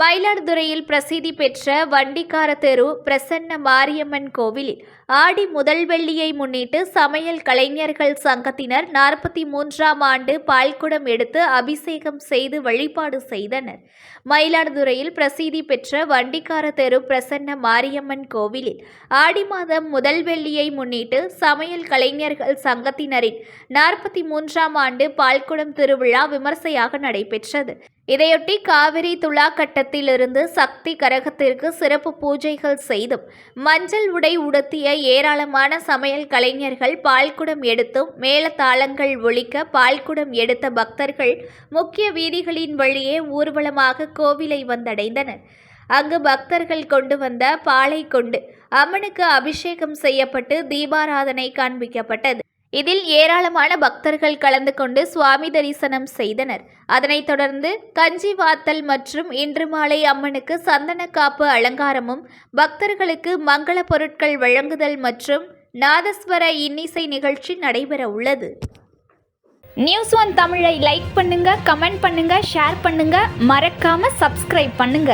மயிலாடுதுறையில் பிரசித்தி பெற்ற வண்டிக்கார தெரு பிரசன்ன மாரியம்மன் கோவிலில் ஆடி முதல் வெள்ளியை முன்னிட்டு சமையல் கலைஞர்கள் சங்கத்தினர் நாற்பத்தி மூன்றாம் ஆண்டு பால்குடம் எடுத்து அபிஷேகம் செய்து வழிபாடு செய்தனர். மயிலாடுதுறையில் பிரசித்தி பெற்ற வண்டிக்கார தெரு பிரசன்ன மாரியம்மன் கோவிலில் ஆடி மாதம் முதல் வெள்ளியை முன்னிட்டு சமையல் கலைஞர்கள் சங்கத்தினரின் நாற்பத்தி மூன்றாம் ஆண்டு பால்குடம் திருவிழா விமர்சையாக நடைபெற்றது. இதையொட்டி காவிரி துலாக்கட்டத்திலிருந்து சக்தி கரகத்திற்கு சிறப்பு பூஜைகள் செய்தும் மஞ்சள் உடை உடுத்திய ஏராளமான சமையல் கலைஞர்கள் பால்குடம் எடுத்தும் மேலதாளங்கள் ஒழிக்க பால்குடம் எடுத்த பக்தர்கள் முக்கிய வீதிகளின் வழியே ஊர்வலமாக கோவிலை வந்தடைந்தனர். அங்கு பக்தர்கள் கொண்டு வந்த பாலை கொண்டு அம்மனுக்கு அபிஷேகம் செய்யப்பட்டு தீபாராதனை காண்பிக்கப்பட்டது. இதில் ஏராளமான பக்தர்கள் கலந்து கொண்டு சுவாமி தரிசனம் செய்தனர். அதனைத் தொடர்ந்து கஞ்சி வாத்தல் மற்றும் இன்று மாலை அம்மனுக்கு சந்தன காப்பு அலங்காரமும் பக்தர்களுக்கு மங்கள பொருட்கள் வழங்குதல் மற்றும் நாதஸ்வர இன்னிசை நிகழ்ச்சி நடைபெற உள்ளது. நியூஸ் ஒன் தமிழை லைக் பண்ணுங்க கமெண்ட் பண்ணுங்க ஷேர் பண்ணுங்க. மறக்காம சப்ஸ்கிரைப் பண்ணுங்க.